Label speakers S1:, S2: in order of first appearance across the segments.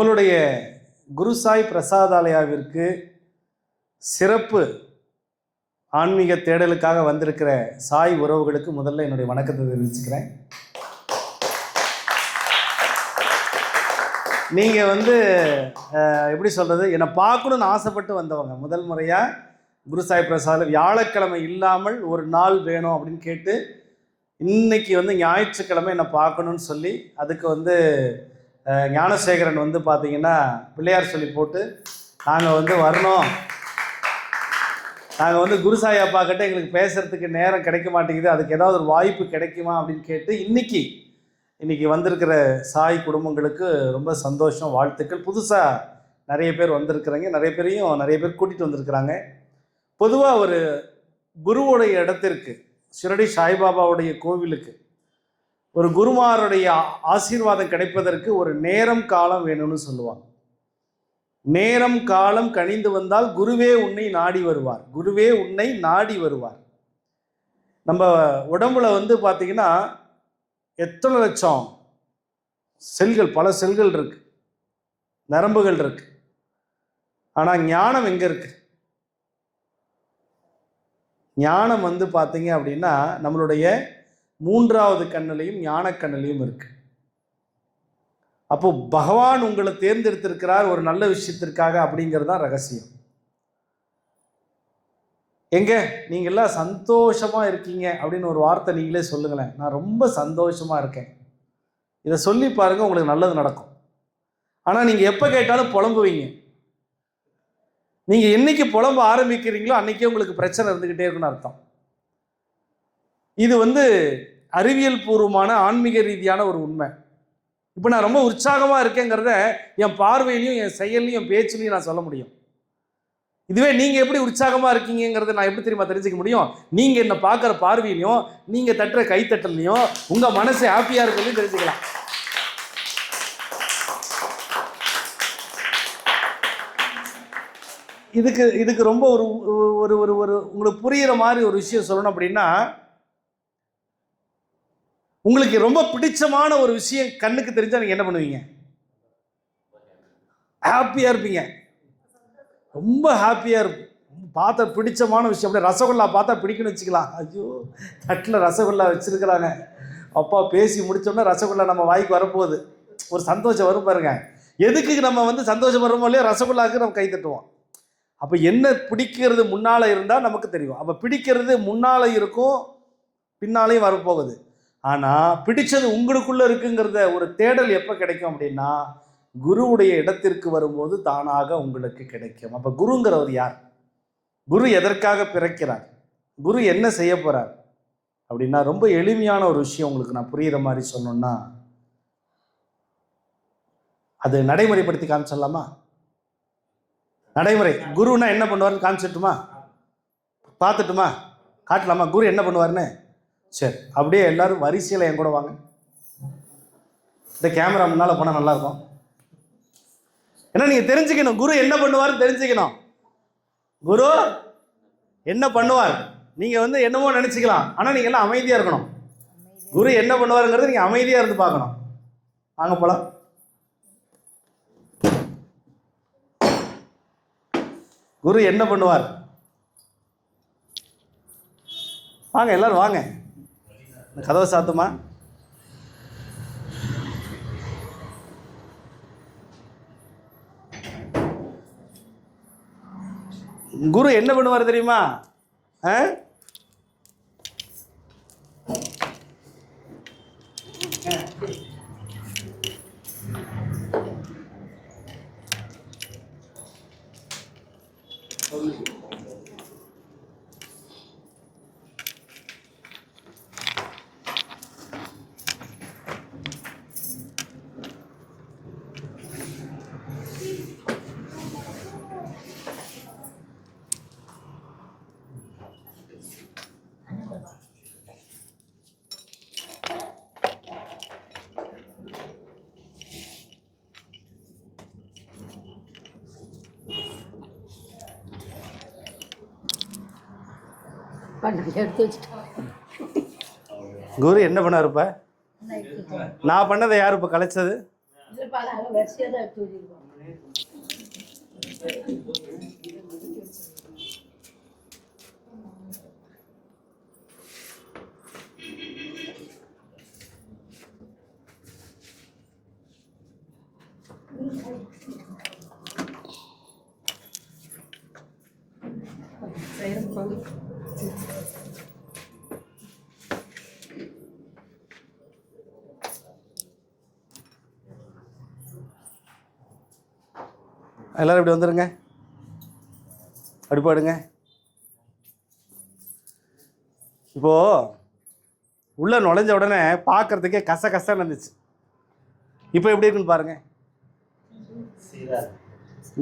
S1: நம்மளுடைய குருசாய் பிரசாதாலயாவிற்கு சிறப்பு ஆன்மீக தேடலுக்காக வந்திருக்கிற சாய் உறவுகளுக்கு முதல்ல என்னுடைய வணக்கத்தை தெரிவிச்சுக்கிறேன். நீங்கள் வந்து எப்படி சொல்கிறது என்னை பார்க்கணுன்னு ஆசைப்பட்டு வந்தவங்க. முதல் முறையாக குருசாய் பிரசாத் வியாழக்கிழமை இல்லாமல் ஒரு நாள் வேணும் அப்படின்னு கேட்டு இன்னைக்கு வந்து ஞாயிற்றுக்கிழமை என்னை பார்க்கணுன்னு சொல்லி அதுக்கு வந்து ஞானசேகரன் வந்து பார்த்தீங்கன்னா பிள்ளையார் சொல்லி போட்டு நாங்கள் வந்து வரணும். நாங்கள் வந்து குருசாய் அப்பா கிட்ட எங்களுக்கு பேசுகிறதுக்கு நேரம் கிடைக்க மாட்டேங்குது. அதுக்கு ஏதாவது ஒரு வாய்ப்பு கிடைக்குமா அப்படின்னு கேட்டு இன்னைக்கு இன்னைக்கு வந்திருக்கிற சாய் குடும்பங்களுக்கு ரொம்ப சந்தோஷம் வாழ்த்துக்கள். புதுசாக நிறைய பேர் வந்திருக்கிறாங்க. நிறைய பேரையும் நிறைய பேர் கூட்டிகிட்டு வந்திருக்கிறாங்க. பொதுவாக ஒரு குருவுடைய இடத்திற்கு ஷிரடி சாய்பாபாவுடைய கோவிலுக்கு ஒரு குருமாருடைய ஆசீர்வாதம் கிடைப்பதற்கு ஒரு நேரம் காலம் வேணும்னு சொல்லுவாங்க. நேரம் காலம் கணிந்து வந்தால் குருவே உன்னை நாடி வருவார். குருவே உன்னை நாடி வருவார். நம்ம உடம்புல வந்து பார்த்தீங்கன்னா எத்தனை லட்சம் செல்கள் பல செல்கள் இருக்கு. நரம்புகள் இருக்கு. ஆனால் ஞானம் எங்கே இருக்கு? ஞானம் வந்து பார்த்தீங்க அப்படின்னா நம்மளுடைய மூன்றாவது கண்ணிலையும் ஞான கண்ணிலையும் இருக்கு. அப்போ பகவான் உங்களை தேர்ந்தெடுத்திருக்கிறார் ஒரு நல்ல விஷயத்திற்காக அப்படிங்கிறது தான் ரகசியம். எங்க? நீங்க எல்லாம் சந்தோஷமா இருக்கீங்க அப்படின்னு ஒரு வார்த்தை நீங்களே சொல்லுங்களேன். நான் ரொம்ப சந்தோஷமா இருக்கேன். இதை சொல்லி பாருங்க உங்களுக்கு நல்லது நடக்கும். ஆனா நீங்க எப்ப கேட்டாலும் புலம்புவீங்க. நீங்க என்னைக்கு புலம்ப ஆரம்பிக்கிறீங்களோ அன்னைக்கே உங்களுக்கு பிரச்சனை இருந்துகிட்டே இருக்குன்னு அர்த்தம். இது வந்து அறிவியல் பூர்வமான ஆன்மீக ரீதியான ஒரு உண்மை. இப்போ நான் ரொம்ப உற்சாகமாக இருக்கேங்கிறத என் பார்வையிலையும் என் செயல்லையும் என் பேச்சுலையும் நான் சொல்ல முடியும். இதுவே நீங்கள் எப்படி உற்சாகமாக இருக்கீங்கிறத நான் எப்படி தெரியுமா தெரிஞ்சுக்க முடியும்? நீங்கள் என்னை பார்க்குற பார்வையிலையும் நீங்கள் தட்டுற கைத்தட்டல்லையும் உங்கள் மனசு ஹாப்பியாக இருக்கிறதையும் தெரிஞ்சுக்கலாம். இதுக்கு இதுக்கு ரொம்ப ஒரு ஒரு ஒரு ஒரு உங்களுக்கு புரிகிற மாதிரி ஒரு விஷயம் சொல்லணும் அப்படின்னா உங்களுக்கு ரொம்ப பிடிச்சமான ஒரு விஷயம் கண்ணுக்கு தெரிஞ்சா நீங்க என்ன பண்ணுவீங்க? ஹாப்பியா இருப்பீங்க. ரொம்ப ஹாப்பியா இருக்கும். பார்த்தா பிடிச்சமான விஷயம். அப்படியே ரசகுல்லா பார்த்தா பிடிக்குன்னு வச்சுக்கலாம். ஐயோ தட்டில் ரசகுல்லா வச்சிருக்கிறாங்க. அப்பா பேசி முடிச்சோம்னா ரசகுல்லா நம்ம வாய்க்கு வரப்போகுது. ஒரு சந்தோஷம் வரும் பாருங்க. எதுக்கு நம்ம வந்து சந்தோஷம் வருமோ இல்லையோ ரசகுல்லாவுக்கு நம்ம கை தட்டுவோம். அப்போ என்ன பிடிக்கிறது முன்னால் இருந்தால் நமக்கு தெரியும். அப்போ பிடிக்கிறது முன்னால் இருக்கும் பின்னாலையும் வரப்போகுது. ஆனால் பிடிச்சது உங்களுக்குள்ள இருக்குங்கிறத ஒரு தேடல் எப்போ கிடைக்கும் அப்படின்னா குருவுடைய இடத்திற்கு வரும்போது தானாக உங்களுக்கு கிடைக்கும். அப்போ குருங்கிறவர் யார்? குரு எதற்காக பிறக்கிறார்? குரு என்ன செய்ய போகிறார் அப்படின்னா ரொம்ப எளிமையான ஒரு விஷயம் உங்களுக்கு நான் புரியுற மாதிரி சொன்னோன்னா அது நடைமுறைப்படுத்தி காமிச்சிடலாமா? நடைமுறை. குருன்னா என்ன பண்ணுவார்னு காமிச்சிட்டுமா பார்த்துட்டுமா? காட்டலாமா? குரு என்ன பண்ணுவார்னு? சரி அப்படியே எல்லாரும் வரிசையில் என் கூட வாங்க. இந்த கேமரா முன்னால் போனால் நல்லாயிருக்கும் ஏன்னா நீங்கள் தெரிஞ்சுக்கணும். குரு என்ன பண்ணுவார் தெரிஞ்சுக்கணும். குரு என்ன பண்ணுவார்? நீங்கள் வந்து என்னமோ நினச்சிக்கலாம். ஆனால் நீங்கள் எல்லாம் அமைதியாக இருக்கணும். குரு என்ன பண்ணுவாருங்கிறது நீங்கள் அமைதியாக இருந்து பார்க்கணும். வாங்க போகலாம் குரு என்ன பண்ணுவார்? வாங்க எல்லாரும் வாங்க. இந்த கதவை சாத்துமா குரு என்ன பண்ணுவார் தெரியுமா ஆ?
S2: பண்ண எடுத்து வச்சுட்டோம்
S1: குரு என்ன பண்ணார் இப்ப நான் பண்ணதை யார் இப்போ கலைச்சது
S2: இருப்பாங்க அங்கே வரிசையாக தான் எடுத்து வச்சிருக்கோம்
S1: எல்லோரும் இப்படி வந்துருங்க. அடிப்பாடுங்க. இப்போது உள்ளே நுழைஞ்ச உடனே பார்க்கறதுக்கே கச கசன்னு இருந்துச்சு. இப்போ எப்படி இருக்குன்னு பாருங்க.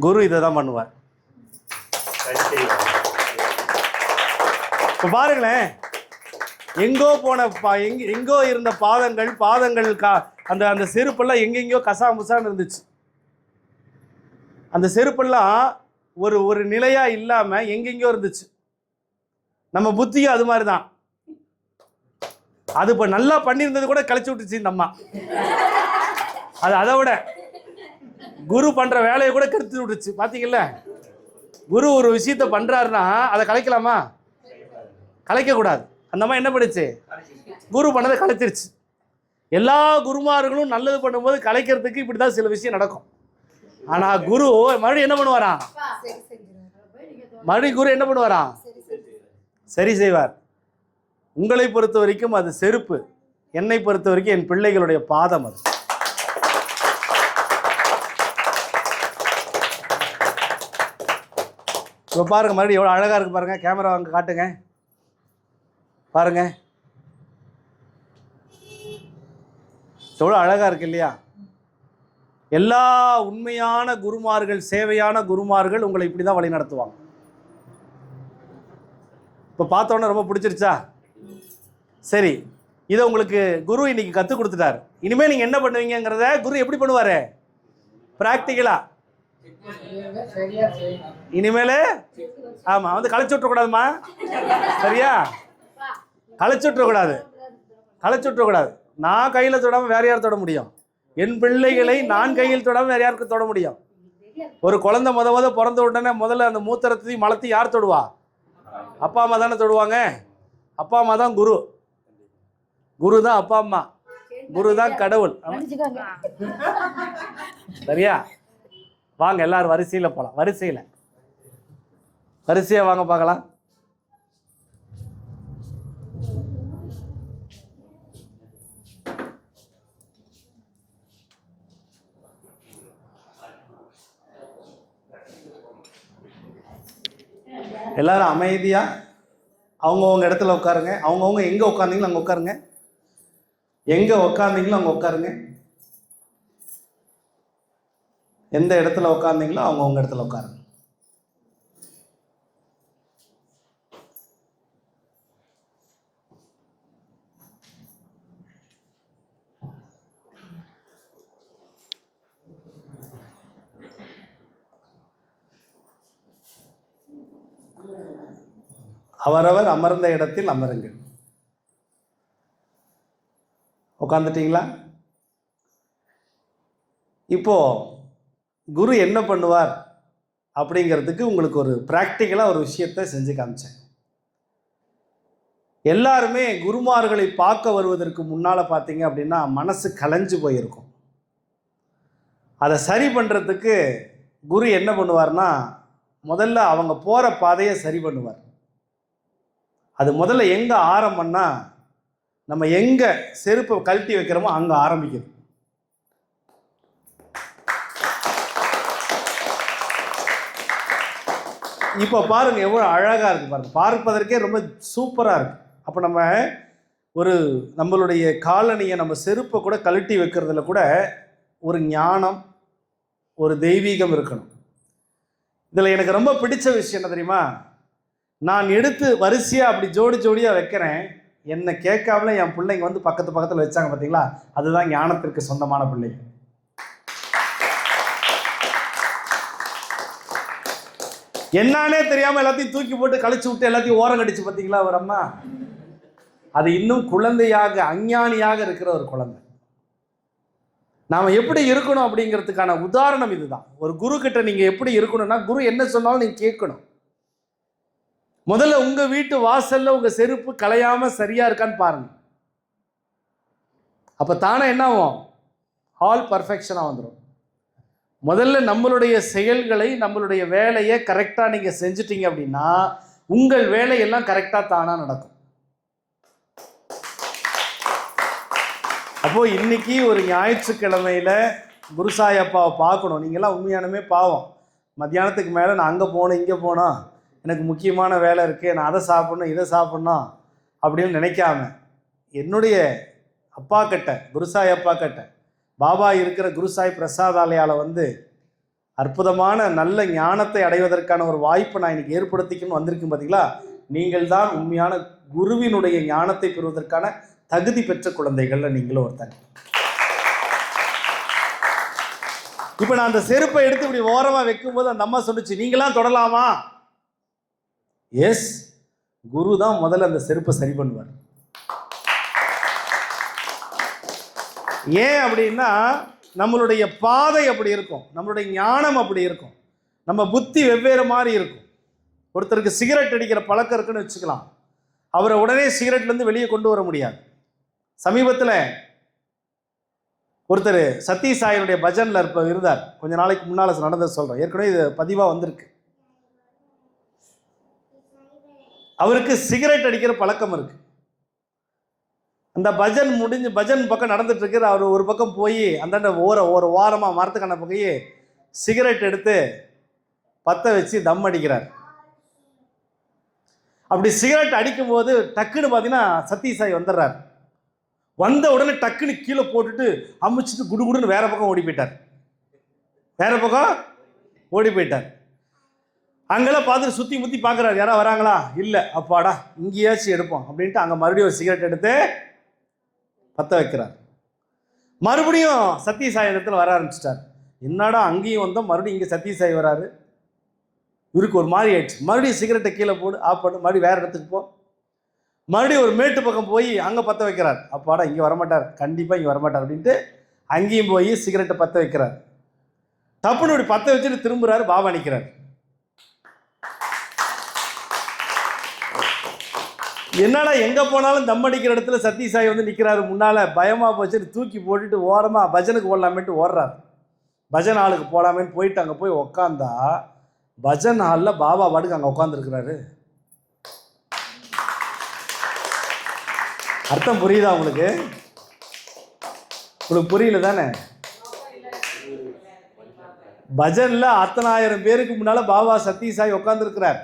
S1: குரு இதை தான் பண்ணுவார். இப்போ பாருங்களேன். எங்கோ போன பா எங்க எங்கோ இருந்த பாதங்கள் பாதங்கள் கா அந்த அந்த செருப்பெல்லாம் எங்கெங்கேயோ கசா முசான்னு இருந்துச்சு. அந்த செருப்பெல்லாம் ஒரு ஒரு நிலையாக இல்லாமல் எங்கெங்கேயோ இருந்துச்சு. நம்ம புத்தியும் அது மாதிரி தான் அது இப்போ நல்லா பண்ணியிருந்தது கூட கழிச்சு விட்டுச்சு இந்த அம்மா. அது அதை விட குரு பண்ணுற வேலையை கூட கெடுத்து விட்டுச்சு. பார்த்தீங்கல்ல குரு ஒரு விஷயத்த பண்ணுறாருன்னா அதை கலைக்கலாமா? கலைக்கக்கூடாது. அந்த அம்மா என்ன பண்ணுச்சு? குரு பண்ணதை கலைச்சிருச்சு. எல்லா குருமார்களும் நல்லது பண்ணும்போது கலைக்கிறதுக்கு இப்படி தான் சில விஷயம் நடக்கும். ஆனா குரு மறுபடியும் என்ன பண்ணுவாராம்? மறுபடியும் குரு என்ன பண்ணுவாராம்? சரி செய்வார். உங்களை பொறுத்த வரைக்கும் அது செருப்பு. என்னை பொறுத்த வரைக்கும் என் பிள்ளைகளுடைய பாதம் அது. இப்போ பாருங்க மறுபடியும் எவ்வளோ அழகாக இருக்கு பாருங்க. கேமரா அங்கே காட்டுங்க. பாருங்க. எவ்வளோ அழகாக இருக்கு இல்லையா? எல்லா உண்மையான குருமார்கள் சேவையான குருமார்கள் உங்களை இப்படி தான் வழி நடத்துவாங்க. இப்போ பார்த்தோன்னே ரொம்ப பிடிச்சிருச்சா? சரி இதை உங்களுக்கு குரு இன்னைக்கு கற்றுக் கொடுத்துட்டார். இனிமேல் நீங்கள் என்ன பண்ணுவீங்கங்கிறத குரு எப்படி பண்ணுவார்? ப்ராக்டிக்கலாக இனிமேல்? ஆமாம் வந்து களைச்சு விட்டுறக்கூடாதுமா சரியா? களைச்சு விட்டுறக்கூடாது களைச்சு விட்டுறக்கூடாது நான் கையில் தொடாமல் வேற யார் தொட முடியும்? என் பிள்ளைகளை நான் கையில் தொடாமல் வேற யாருக்கு தொட முடியும். ஒரு குழந்தை முத முத பிறந்த உடனே முதல்ல அந்த மூத்திரத்தையும் மலத்தையும் யார் தொடுவா? அப்பா அம்மா தானே தொடுவாங்க? அப்பா அம்மா தான் குரு. குரு தான் அப்பா அம்மா. குரு தான் கடவுள். சரியா? வாங்க எல்லாரும் வரிசையில் போகலாம் வரிசையில். வரிசையாக வாங்க பார்க்கலாம். எல்லாரும் அமைதியாக அவங்கவுங்க இடத்துல உட்காருங்க. அவங்கவுங்க எங்கே உட்காந்தீங்களோ அங்கே உட்காருங்க. எங்கே உட்காந்திங்களோ அங்கே உட்காருங்க. எந்த இடத்துல உட்காந்தீங்களோ அவங்கவுங்க இடத்துல உட்காருங்க. அவரவர் அமர்ந்த இடத்தில் அமருங்கள். உட்காந்துட்டீங்களா இப்போ குரு என்ன பண்ணுவார் அப்படிங்கிறதுக்கு உங்களுக்கு ஒரு ப்ராக்டிக்கலாக ஒரு விஷயத்தை செஞ்சு காமிச்சேன். எல்லாருமே குருமார்களை பார்க்க வருவதற்கு முன்னால் பார்த்தீங்க அப்படின்னா மனசு கலைஞ்சு போயிருக்கும். அதை சரி பண்ணுறதுக்கு குரு என்ன பண்ணுவார்னா முதல்ல அவங்க போகிற பாதையை சரி பண்ணுவார். அது முதல்ல எங்கே ஆரம்பம்னா நம்ம எங்கே செருப்பை கழட்டி வைக்கிறோமோ அங்கே ஆரம்பிக்குது. இப்போ பாருங்கள் எவ்வளோ அழகாக இருக்குது பாருங்கள் பார்ப்பதற்கே ரொம்ப சூப்பராக இருக்குது அப்போ நம்ம ஒரு நம்மளுடைய காலணியை நம்ம செருப்பை கூட கழட்டி வைக்கிறதுல கூட ஒரு ஞானம் ஒரு தெய்வீகம் இருக்கணும். இதில் எனக்கு ரொம்ப பிடிச்ச விஷயம் என்ன தெரியுமா? நான் எடுத்து வரிசையாக அப்படி ஜோடி ஜோடியாக வைக்கிறேன். என்னை கேட்காமல என் பிள்ளைங்க வந்து பக்கத்து பக்கத்தில் வச்சாங்க பார்த்தீங்களா அதுதான் ஞானத்திற்கு சொந்தமான பிள்ளைங்க என்னானே தெரியாமல் எல்லாத்தையும் தூக்கி போட்டு கழிச்சு விட்டு எல்லாத்தையும் ஓரம் கடிச்சு பார்த்தீங்களா ஒரு அம்மா? அது இன்னும் குழந்தையாக அஞ்ஞானியாக இருக்கிற ஒரு குழந்தை. நாம் எப்படி இருக்கணும் அப்படிங்கிறதுக்கான உதாரணம் இதுதான். ஒரு குரு கிட்ட நீங்கள் எப்படி இருக்கணும்னா குரு என்ன சொன்னாலும் நீங்கள் கேட்கணும். முதல்ல உங்கள் வீட்டு வாசல்ல உங்கள் செருப்பு கலையாமல் சரியாக இருக்கான்னு பாருங்க. அப்போ தானே என்ன ஆகும்? ஆல் பர்ஃபெக்ஷனாக வந்துடும் முதல்ல நம்மளுடைய செயல்களை நம்மளுடைய வேலையை கரெக்டாக நீங்கள் செஞ்சிட்டீங்க அப்படின்னா உங்கள் வேலையெல்லாம் கரெக்டாக தானாக நடக்கும். அப்போது இன்னைக்கு ஒரு ஞாயிற்றுக்கிழமையில் குருசாயப்பாவை பார்க்கணும். நீங்களாம் உண்மையானமே பாவம். மத்தியானத்துக்கு மேலே நான் அங்கே போகணும் இங்கே போனால் எனக்கு முக்கியமான வேலை இருக்குது நான் அதை சாப்பிட்ணும் இதை சாப்பிட்ணும் அப்படின்னு நினைக்காம என்னுடைய அப்பா கிட்ட குருசாய் அப்பா கிட்ட பாபா இருக்கிற குருசாய் பிரசாதாலயாவில் வந்து அற்புதமான நல்ல ஞானத்தை அடைவதற்கான ஒரு வாய்ப்பை நான் இன்னைக்கு ஏற்படுத்திக்கணும்னு வந்திருக்கேன் பார்த்தீங்களா நீங்கள் தான் உண்மையான குருவினுடைய ஞானத்தை பெறுவதற்கான தகுதி பெற்ற குழந்தைகள்ல நீங்களும் ஒருத்தங்க இப்போ நான் அந்த செருப்பை எடுத்து இப்படி ஓரமாக வைக்கும்போது அந்த அம்மா சொன்னுச்சு நீங்களாம் தொடலாமா? எஸ் குரு தான் முதல்ல அந்த செருப்பை சரி பண்ணுவார். ஏன் அப்படின்னா நம்மளுடைய பாதை அப்படி இருக்கும். நம்மளுடைய ஞானம் அப்படி இருக்கும். நம்ம புத்தி வெவ்வேறு மாதிரி இருக்கும். ஒருத்தருக்கு சிகரெட் அடிக்கிற பழக்கம் இருக்குன்னு வச்சுக்கலாம். அவரை உடனே சிகரெட்லேருந்து வெளியே கொண்டு வர முடியாது. சமீபத்தில் ஒருத்தர் சத்ய பஜனில் இருப்ப இருந்தார். கொஞ்ச நாளைக்கு முன்னால் நடந்தது சொல்கிறேன் ஏற்கனவே இது பதிவாக வந்திருக்கு. அவருக்கு சிகரெட் அடிக்கிற பழக்கம் இருக்கு. அந்த பஜன் முடிஞ்சு பஜன் பக்கம் நடந்துட்டு இருக்கிற அவர் ஒரு பக்கம் போய் அந்தாண்ட ஓர ஒரு வாரமாக மரத்துக்கான போய் சிகரெட் எடுத்து பற்ற வச்சு தம் அடிக்கிறார். அப்படி சிகரெட் அடிக்கும்போது டக்குன்னு பார்த்தீங்கன்னா சத்யசாய் வந்துடுறார். வந்த உடனே டக்குன்னு கீழே போட்டுட்டு அமுச்சிட்டு குடுகுடுன்னு வேற பக்கம் ஓடி போயிட்டார். வேற பக்கம் ஓடி போயிட்டார். அங்கெல்லாம் பார்த்துட்டு சுற்றி முற்றி பார்க்குறாரு. யாராவது வராங்களா? இல்லை. அப்பாடா இங்கேயாச்சும் எடுப்போம் அப்படின்ட்டு அங்கே மறுபடியும் ஒரு சிகரெட் எடுத்து பற்ற வைக்கிறார். மறுபடியும் சத்யசாய் இடத்துல வர ஆரம்பிச்சிட்டார். என்னடா அங்கேயும் வந்தோம் மறுபடியும் இங்கே சத்யசாய் வராரு. இவருக்கு ஒரு மாதிரி ஆயிடுச்சு. மறுபடியும் சிகரெட்டை கீழே போடு ஆஃப் பண்ணு மறுபடியும் வேறு இடத்துக்கு போ. மறுபடியும் ஒரு மேட்டு பக்கம் போய் அங்கே பற்ற வைக்கிறார். அப்பாடா இங்கே வரமாட்டார். கண்டிப்பாக இங்கே வரமாட்டார் அப்படின்ட்டு அங்கேயும் போய் சிகரெட்டை பற்ற வைக்கிறார். தப்புன்னு இப்படி பற்ற வச்சுட்டு திரும்புகிறாரு பாபா நிற்கிறார் என்னடா எங்கே போனாலும் தம் அடிக்கிற இடத்துல சத்யசாய் வந்து நிற்கிறாரு முன்னால் பயமாக போச்சுட்டு தூக்கி போட்டுட்டு ஓரமாக பஜனுக்கு ஓடலாமேன்ட்டு ஓடுறாரு. பஜன் ஹாலுக்கு போகலாமேன்னு போயிட்டு அங்கே போய் உக்காந்தா பஜன் ஹாலில் பாபா பாட்டுக்கு அங்கே உட்காந்துருக்கிறாரு அர்த்தம் புரியுதா உங்களுக்கு? உங்களுக்கு புரியல தானே? பஜனில் அத்தனாயிரம் பேருக்கு முன்னால் பாபா சத்யசாய் உட்காந்துருக்கிறார்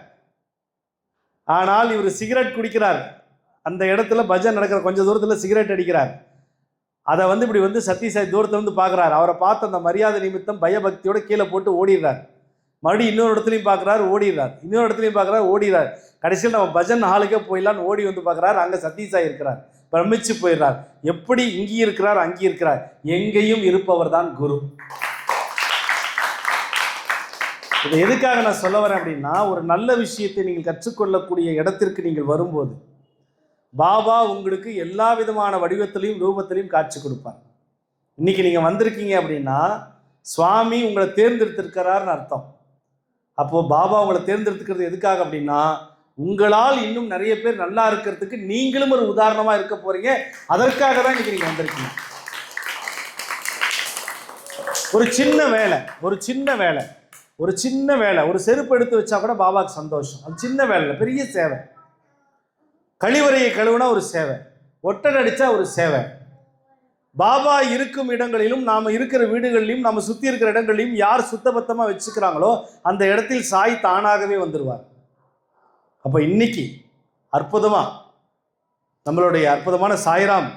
S1: ஆனால் இவர் சிகரெட் குடிக்கிறார். அந்த இடத்துல பஜன் நடக்கிற கொஞ்சம் தூரத்தில் சிகரெட் அடிக்கிறார். அதை வந்து இப்படி வந்து சத்யசாய் தூரத்தை வந்து பார்க்குறாரு அவரை பார்த்து அந்த மரியாதை நிமித்தம் பயபக்தியோட கீழே போட்டு ஓடிடுறார். மறுபடியும் இன்னொரு இடத்துலையும் பார்க்குறாரு ஓடிடுறார். இன்னொரு இடத்துலையும் பார்க்குறாரு ஓடிடுறார். கடைசியில் நம்ம பஜன் ஹாலுக்கே போயிடலான்னு ஓடி வந்து பார்க்குறாரு அங்கே சத்யசாய் இருக்கிறார். பிரமிச்சு போயிடுறார். எப்படி இங்கே இருக்கிறார் அங்கேயும் இருக்கிறார். எங்கேயும் இருப்பவர் தான் குரு. இதை எதுக்காக நான் சொல்ல வரேன் அப்படின்னா ஒரு நல்ல விஷயத்தை நீங்கள் கற்றுக்கொள்ளக்கூடிய இடத்திற்கு நீங்கள் வரும்போது பாபா உங்களுக்கு எல்லா விதமான வடிவத்திலையும் ரூபத்திலையும் காட்சி கொடுப்பார். இன்னைக்கு நீங்கள் வந்திருக்கீங்க அப்படின்னா சுவாமி உங்களை தேர்ந்தெடுத்திருக்கிறாருன்னு அர்த்தம். அப்போது பாபா உங்களை தேர்ந்தெடுத்துக்கிறது எதுக்காக அப்படின்னா உங்களால் இன்னும் நிறைய பேர் நல்லா இருக்கிறதுக்கு நீங்களும் ஒரு உதாரணமாக இருக்க போகிறீங்க அதற்காக தான் இன்னைக்கு நீங்கள் வந்திருக்கீங்க. ஒரு சின்ன வேலை ஒரு சின்ன வேலை. ஒரு சின்ன வேலை ஒரு செருப்பு எடுத்து வச்சா கூட பாபாவுக்கு சந்தோஷம். அது சின்ன வேலை பெரிய சேவை. கழிவறையை கழுவுனா ஒரு சேவை. ஒட்டடை அடித்தா ஒரு சேவை. பாபா இருக்கும் இடங்களிலும் நாம் இருக்கிற வீடுகளிலும் நம்ம சுற்றி இருக்கிற இடங்களிலும் யார் சுத்தபத்தமாக வச்சுக்கிறாங்களோ அந்த இடத்தில் சாய் தானாகவே வந்துடுவார் அப்போ இன்னைக்கு அற்புதமாக நம்மளுடைய அற்புதமான சாய்ராம்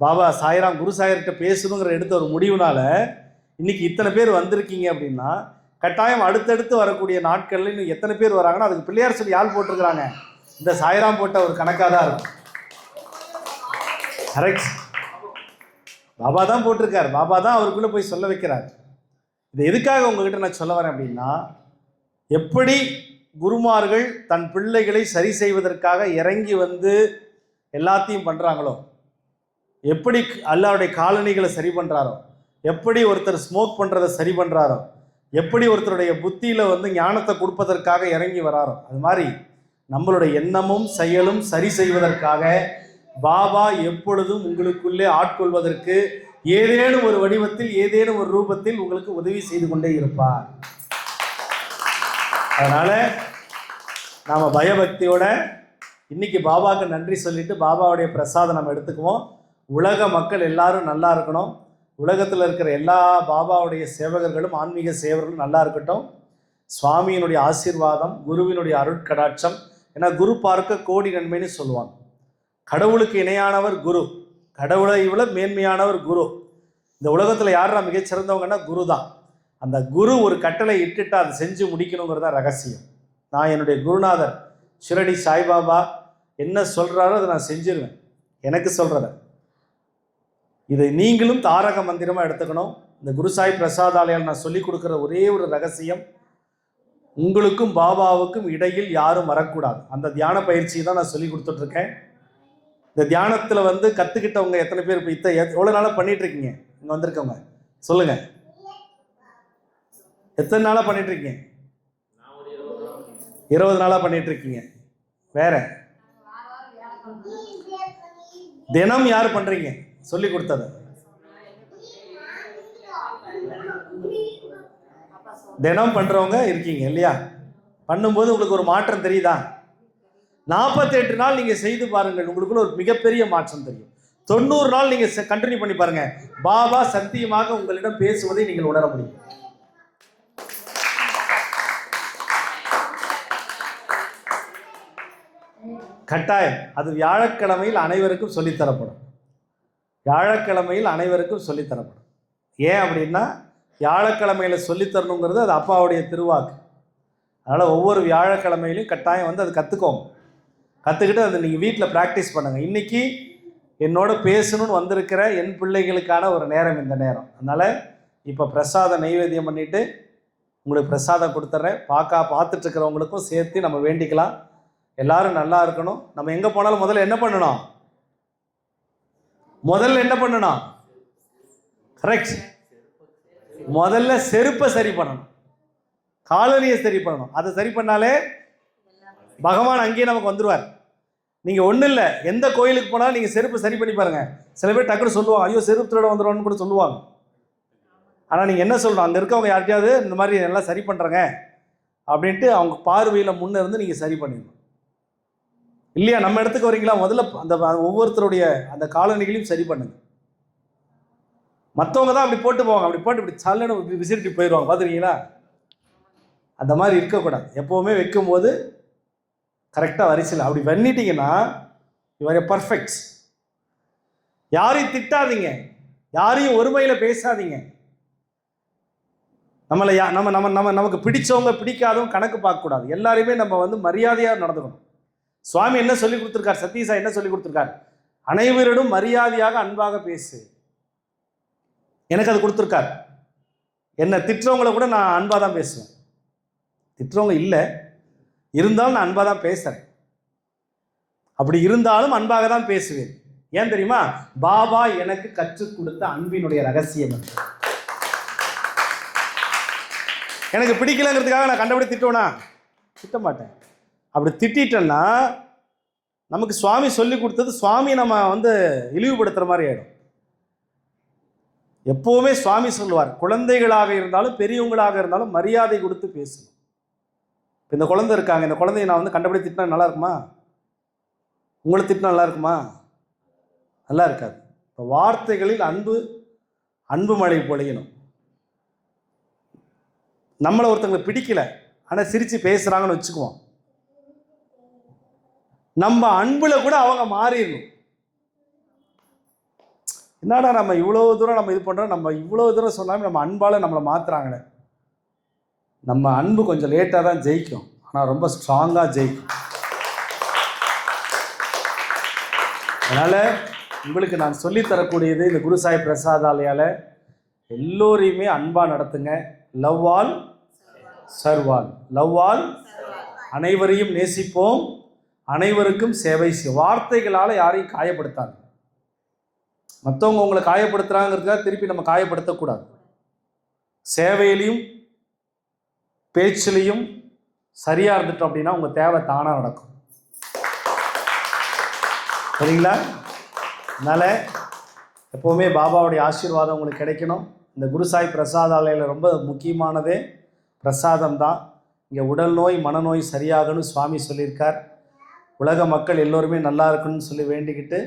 S1: பாபா சாய்ராம் குரு சாயர்கிட்ட பேசணுங்கிற எடுத்த ஒரு முடிவுனால இன்னைக்கு இத்தனை பேர் வந்திருக்கீங்க அப்படின்னா கட்டாயம் அடுத்தடுத்து வரக்கூடிய நாட்கள்ல இன்னும் எத்தனை பேர் வராங்கன்னா அதுக்கு பிள்ளையார் சொல்லி யார் போட்டிருக்கிறாங்க. இந்த சாய்ராம் போட்ட ஒரு கணக்காக தான் இருக்கும். கரெக்ட் பாபா தான் போட்டிருக்கார். பாபா தான் அவருக்குள்ளே போய் சொல்ல வைக்கிறார். இது எதுக்காக உங்ககிட்ட நான் சொல்ல வரேன் அப்படின்னா எப்படி குருமார்கள் தன் பிள்ளைகளை சரி செய்வதற்காக இறங்கி வந்து எல்லாத்தையும் பண்ணுறாங்களோ எப்படி அல்லாவுடைய காலணிகளை சரி பண்ணுறாரோ எப்படி ஒருத்தர் ஸ்மோக் பண்ணுறதை சரி பண்ணுறாரோ எப்படி ஒருத்தருடைய புத்தியில் வந்து ஞானத்தை கொடுப்பதற்காக இறங்கி வராரோ அது மாதிரி நம்மளுடைய எண்ணமும் செயலும் சரி செய்வதற்காக பாபா எப்பொழுதும் உங்களுக்குள்ளே ஆட்கொள்வதற்கு ஏதேனும் ஒரு வடிவத்தில் ஏதேனும் ஒரு ரூபத்தில் உங்களுக்கு உதவி செய்து கொண்டே இருப்பார். அதனால நாம பயபக்தியோட இன்னைக்கு பாபாவுக்கு நன்றி சொல்லிட்டு பாபாவுடைய பிரசாதம் நம்ம எடுத்துக்குவோம். உலக மக்கள் எல்லாரும் நல்லா இருக்கணும். உலகத்தில் இருக்கிற எல்லா பாபாவுடைய சேவகர்களும் ஆன்மீக சேவர்களும் நல்லா இருக்கட்டும். சுவாமியினுடைய ஆசீர்வாதம் குருவினுடைய அருட்கடாட்சம். ஏன்னா குரு பார்க்க கோடி நன்மைன்னு சொல்லுவாங்க. கடவுளுக்கு இணையானவர் குரு. கடவுளை விட மேன்மையானவர் குரு. இந்த உலகத்தில் யாரா மிகச்சிறந்தவங்கன்னா குரு தான் அந்த குரு ஒரு கட்டளை இட்டுட்டு அதை செஞ்சு முடிக்கணுங்கிறது தான் ரகசியம். நான் என்னுடைய குருநாதர் ஷிரடி சாய்பாபா என்ன சொல்கிறாரோ அதை நான் செஞ்சிருவேன். எனக்கு சொல்கிறத இதை நீங்களும் தாரக மந்திரமாக எடுத்துக்கணும். இந்த குருசாய் பிரசாதாலயால் நான் சொல்லிக் கொடுக்குற ஒரே ஒரு ரகசியம் உங்களுக்கும் பாபாவுக்கும் இடையில் யாரும் வரக்கூடாது. அந்த தியான பயிற்சியை தான் நான் சொல்லி கொடுத்துட்ருக்கேன். இந்த தியானத்தில் வந்து கற்றுக்கிட்டவங்க எத்தனை பேர் இப்போ இத்த எவ்வளோ நாளாக பண்ணிகிட்ருக்கீங்க இருக்கீங்க இங்கே வந்திருக்கவங்க. சொல்லுங்கள் எத்தனை நாளாக பண்ணிட்டு இருக்கீங்க இருபது நாளாக பண்ணிகிட்ருக்கீங்க வேற? தினம் யார் பண்ணுறீங்க சொல்லி கொடுத்தது. தினம் பண்ணுறவங்க இருக்கீங்க இல்லையா? பண்ணும்போது உங்களுக்கு ஒரு மாற்றம் தெரியுதா? நாற்பத்தெட்டு நாள் நீங்கள் செய்து பாருங்கள் உங்களுக்குள்ள ஒரு மிகப்பெரிய மாற்றம் தெரியும். தொண்ணூறு நாள் நீங்கள் கண்டினியூ பண்ணி பாருங்க. பாபா சத்தியமாக உங்களிடம் பேசுவதை நீங்கள் உணர முடியும். கட்டாயம். அது வியாழக்கிழமையில் அனைவருக்கும் சொல்லித்தரப்படும். வியாழக்கிழமையில் அனைவருக்கும் சொல்லித்தரப்படும். ஏன் அப்படின்னா வியாழக்கிழமையில் சொல்லித்தரணுங்கிறது அது அப்பாவுடைய திருவாக்கு. அதனால் ஒவ்வொரு வியாழக்கிழமையிலும் கட்டாயம் வந்து அது கற்றுக்கோங்க கற்றுக்கிட்டு அதை நீங்கள் வீட்டில் ப்ராக்டிஸ் பண்ணுங்கள் இன்றைக்கி என்னோட பேசணும்னு வந்திருக்கிற என் பிள்ளைகளுக்கான ஒரு நேரம் இந்த நேரம். அதனால் இப்போ பிரசாதம் நைவேத்தியம் பண்ணிவிட்டு உங்களுக்கு பிரசாதம் கொடுத்துட்றேன் பார்க்கா பார்த்துட்ருக்கிறவங்களுக்கும் சேர்த்து நம்ம வேண்டிக்கலாம். எல்லோரும் நல்லா இருக்கணும். நம்ம எங்கே போனாலும் முதல்ல என்ன பண்ணணும்? முதல்ல என்ன பண்ணணும்? கரெக்ட் முதல்ல செருப்பை சரி பண்ணணும். காலனியை சரி பண்ணணும். அதை சரி பண்ணாலே பகவான் அங்கேயே நமக்கு வந்துடுவார் நீங்கள் ஒன்றும் இல்லை. எந்த கோயிலுக்கு போனாலும் நீங்கள் செருப்பு சரி பண்ணி பாருங்கள் சில பேர் டக்குனு சொல்லுவாங்க ஐயோ செருப்பு திருட வந்துடுவோம்னு கூட சொல்லுவாங்க. ஆனால் நீங்கள் என்ன சொல்லணும் அங்கே இருக்கவங்க யார்கிட்டயாவது இந்த மாதிரி எல்லாம் சரி பண்ணுறங்க அப்படின்ட்டு அவங்க பார்வையில் முன்னே இருந்து நீங்கள் சரி பண்ணிடணும். இல்லையா? நம்ம இடத்துக்கு வரீங்களா முதல்ல அந்த ஒவ்வொருத்தருடைய அந்த காலணிகளையும் சரி பண்ணுங்க. மற்றவங்க தான் அப்படி போட்டு போவாங்க. அப்படி போட்டு இப்படி சல்லுன்னு இப்படி விசிறிட்டு போயிடுவாங்க. பார்த்துருக்கீங்களா அந்த மாதிரி இருக்கக்கூடாது. எப்போவுமே வைக்கும்போது கரெக்டாக வரிசையில். அப்படி பண்ணிட்டீங்கன்னா இவர் பர்ஃபெக்ட் யாரையும் திட்டாதீங்க. யாரையும் ஒருமையில் பேசாதீங்க. நம்மளை யா நம்ம நம்ம நம்ம நமக்கு பிடிச்சவங்க பிடிக்காதவங்க கணக்கு பார்க்கக்கூடாது. எல்லாரையுமே நம்ம வந்து மரியாதையாக நடந்துக்கணும். சுவாமி என்ன சொல்லி கொடுத்துருக்கார்? சத்தீசா என்ன சொல்லி கொடுத்துருக்கார்? அனைவரிடம் மரியாதையாக அன்பாக பேசு. எனக்கு அது கொடுத்துருக்கார். என்னை திட்டுறவங்கள கூட நான் அன்பாக தான் பேசுவேன். திட்டுறவங்க இல்லை. இருந்தாலும் நான் அன்பாக தான் பேசுகிறேன் அப்படி இருந்தாலும் அன்பாக தான் பேசுவேன். ஏன் தெரியுமா? பாபா எனக்கு கற்றுக் கொடுத்த அன்பினுடைய ரகசியம் எனக்கு பிடிக்கலங்கிறதுக்காக நான் கண்டபடி திட்டுவேனா? திட்ட மாட்டேன். அப்படி திட்டேன்னா நமக்கு சுவாமி சொல்லி கொடுத்தது சுவாமி நம்ம வந்து இழிவுபடுத்துகிற மாதிரி ஆகிடும் எப்போவுமே சுவாமி சொல்லுவார் குழந்தைகளாக இருந்தாலும் பெரியவங்களாக இருந்தாலும் மரியாதை கொடுத்து பேசணும். இப்போ இந்த குழந்தை இருக்காங்க இந்த குழந்தைய நான் வந்து கண்டபடி திட்டினா நல்லா இருக்குமா? உங்களை திட்டினா நல்லா இருக்குமா? நல்லா இருக்காது. இப்போ வார்த்தைகளில் அன்பு அன்பு மழை பொழியணும். நம்மளை ஒருத்தங்களை பிடிக்கல ஆனால் சிரித்து பேசுகிறாங்கன்னு வச்சுக்குவோம். நம்ம அன்புல கூட அவங்க மாறிடணும். என்னடா நம்ம இவ்வளோ தூரம் நம்ம இது பண்ணுறோம் நம்ம இவ்வளோ தூரம் சொன்னாலும் நம்ம அன்பால் நம்மளை மாற்றுறாங்களே நம்ம அன்பு கொஞ்சம் லேட்டாக தான் ஜெயிக்கும். ஆனால் ரொம்ப ஸ்ட்ராங்காக ஜெயிக்கும். அதனால் உங்களுக்கு நான் சொல்லித் தரக்கூடியது இந்த குரு சாய் பிரசாதாலயால எல்லோரையுமே அன்பாக நடத்துங்க. Love all serve all love all அனைவரையும் நேசிப்போம். அனைவருக்கும் சேவை வார்த்தைகளால் யாரையும் காயப்படுத்தாது. மற்றவங்க உங்களை காயப்படுத்துகிறாங்கிறதுக்காக திருப்பி நம்ம காயப்படுத்தக்கூடாது. சேவையிலையும் பேச்சிலையும் சரியாக இருந்துட்டோம் அப்படின்னா உங்கள் தேவை தானாக நடக்கும். சரிங்களா? அதனால் எப்போவுமே பாபாவுடைய ஆசீர்வாதம் உங்களுக்கு கிடைக்கணும். இந்த குருசாய் பிரசாதாலயில் ரொம்ப முக்கியமானதே பிரசாதம் தான் இங்கே உடல் நோய் மனநோய் சரியாகணும் சுவாமி சொல்லியிருக்கார். உலக மக்கள் எல்லோருமே நல்லா இருக்கணும்னு சொல்லி வேண்டிக்கிட்டு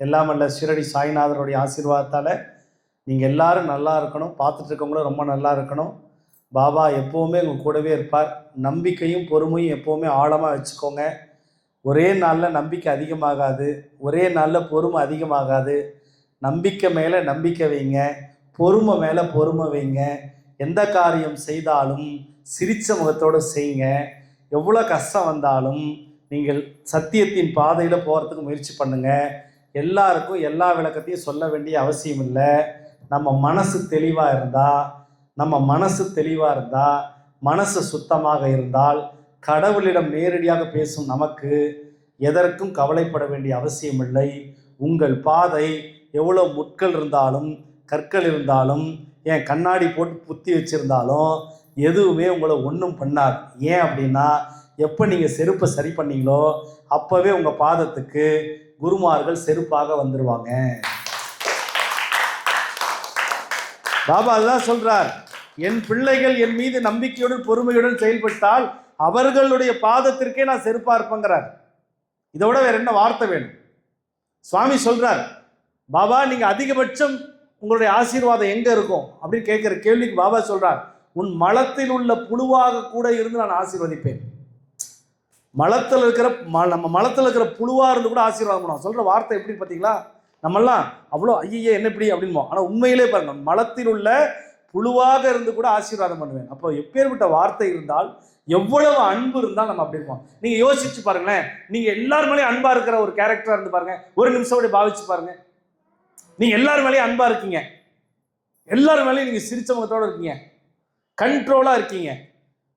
S1: எல்லாம் வல்ல சீரடி சாய்நாதருடைய ஆசீர்வாதத்தால் நீங்கள் எல்லாரும் நல்லா இருக்கணும். பார்த்துட்டு இருக்கவங்களும் ரொம்ப நல்லா இருக்கணும். பாபா எப்போவுமே உங்கள் கூடவே இருப்பார். நம்பிக்கையும் பொறுமையும் எப்போவுமே ஆழமாக வச்சுக்கோங்க. ஒரே நாளில் நம்பிக்கை அதிகமாகாது. ஒரே நாளில் பொறுமை அதிகமாகாது. நம்பிக்கை மேலே நம்பிக்கை வைங்க. பொறுமை மேலே பொறுமை வைங்க. எந்த காரியம் செய்தாலும் சிரித்த முகத்தோடு செய்யுங்க எவ்வளோ கஷ்டம் வந்தாலும் நீங்கள் சத்தியத்தின் பாதையில் போகிறதுக்கு முயற்சி பண்ணுங்கள் எல்லாருக்கும் எல்லா விளக்கத்தையும் சொல்ல வேண்டிய அவசியம் இல்லை. நம்ம மனசு தெளிவாக இருந்தால் நம்ம மனசு தெளிவாக இருந்தால் மனசு சுத்தமாக இருந்தால் கடவுளிடம் நேரடியாக பேசும் நமக்கு எதற்கும் கவலைப்பட வேண்டிய அவசியமில்லை உங்கள் பாதை எவ்வளோ முட்கள் இருந்தாலும் கற்கள் இருந்தாலும் ஏன் கண்ணாடி போட்டு புத்தி வச்சுருந்தாலும் எதுவுமே உங்களை ஒன்றும் பண்ணாது. ஏன் அப்படின்னா எப்போ நீங்கள் செருப்பை சரி பண்ணீங்களோ அப்போவே உங்கள் பாதத்துக்கு குருமார்கள் செருப்பாக வந்துடுவாங்க பாபா அதுதான் சொல்கிறார் என் பிள்ளைகள் என் மீது நம்பிக்கையுடன் பொறுமையுடன் செயல்பட்டால் அவர்களுடைய பாதத்திற்கே நான் செருப்பாக இருப்பேங்கிறார். இதை விட வேற என்ன வார்த்தை வேணும்? சுவாமி சொல்கிறார் பாபா நீங்கள் அதிகபட்சம் உங்களுடைய ஆசீர்வாதம் எங்கே இருக்கும்? அப்படின்னு கேட்குற கேள்விக்கு பாபா சொல்கிறார் உன் மலத்தில் உள்ள புழுவாக கூட இருந்து நான் ஆசீர்வதிப்பேன். மலத்தில் இருக்கிற ம- நம்ம மலத்தில் இருக்கிற புழுவாக இருந்து கூட ஆசீர்வாதம் பண்ணுவோம் சொல்கிற வார்த்தை எப்படி பார்த்தீங்களா நம்மெல்லாம் அவ்வளோ ஐயே என்ன இப்படி அப்படின்போம். ஆனால் உண்மையிலே பாருங்கள் மலத்தில் உள்ள புழுவாக இருந்து கூட ஆசீர்வாதம் பண்ணுவேன். அப்போ எப்பேற்பட்ட வார்த்தை இருந்தால் எவ்வளவு அன்பு இருந்தால் நம்ம அப்படி இருப்போம். நீங்கள் யோசிச்சு பாருங்களேன். நீங்கள் எல்லார் மேலேயும் அன்பாக இருக்கிற ஒரு கேரக்டராக இருந்து பாருங்க. ஒரு நிமிஷம் அப்படி பாவிச்சு பாருங்க. நீங்கள் எல்லார் மேலேயும் அன்பாக இருக்கீங்க. எல்லார் மேலேயும் நீங்கள் சிரிச்ச முகத்தோடு இருக்கீங்க. கண்ட்ரோலாக இருக்கீங்க.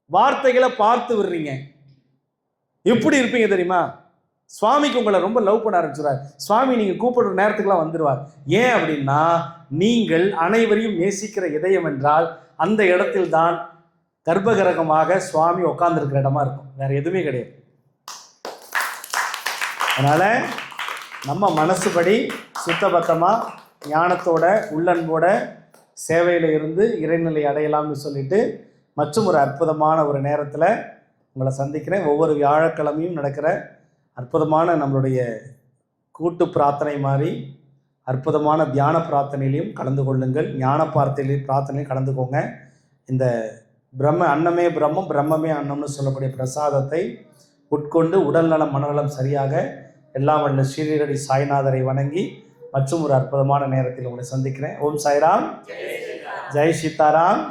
S1: வார்த்தைகளை பார்த்து விடுறீங்க. எப்படி இருப்பீங்க தெரியுமா? சுவாமிக்கு உங்களை ரொம்ப லவ் பண்ண ஆரம்பிச்சுறார் சுவாமி நீங்கள் கூப்பிடுற நேரத்துக்குலாம் வந்துடுவார் ஏன் அப்படின்னா நீங்கள் அனைவரையும் நேசிக்கிற இதயம் என்றால் அந்த இடத்தில் தான் கர்ப்பகிரகமாக சுவாமி உட்கார்ந்துருக்கிற இடமா இருக்கும். வேற எதுவுமே கிடையாது. அதனால நம்ம மனசுபடி சுத்தபத்தமாக ஞானத்தோட உள்ளன்போட சேவையில் இருந்து இறைநிலை அடையலாம்னு சொல்லிட்டு மற்றும் ஒரு அற்புதமான ஒரு நேரத்தில் உங்களை சந்திக்கிறேன். ஒவ்வொரு வியாழக்கிழமையும் நடக்கிற அற்புதமான நம்மளுடைய கூட்டு பிரார்த்தனை மாதிரி அற்புதமான தியான பிரார்த்தனையிலையும் கலந்து கொள்ளுங்கள். ஞான பிரார்த்தனையிலையும் பிரார்த்தனையும் கலந்துக்கோங்க இந்த பிரம்ம அன்னமே பிரம்மம் பிரம்மமே அன்னம்னு சொல்லக்கூடிய பிரசாதத்தை உட்கொண்டு உடல்நலம் மனநலம் சரியாக எல்லாம் வல்ல ஸ்ரீரடி சாய்நாதரை வணங்கி மற்றும் ஒரு அற்புதமான நேரத்தில் உங்களை சந்திக்கிறேன். ஓம் சாய்ராம். ஜெய் சீதாராம்.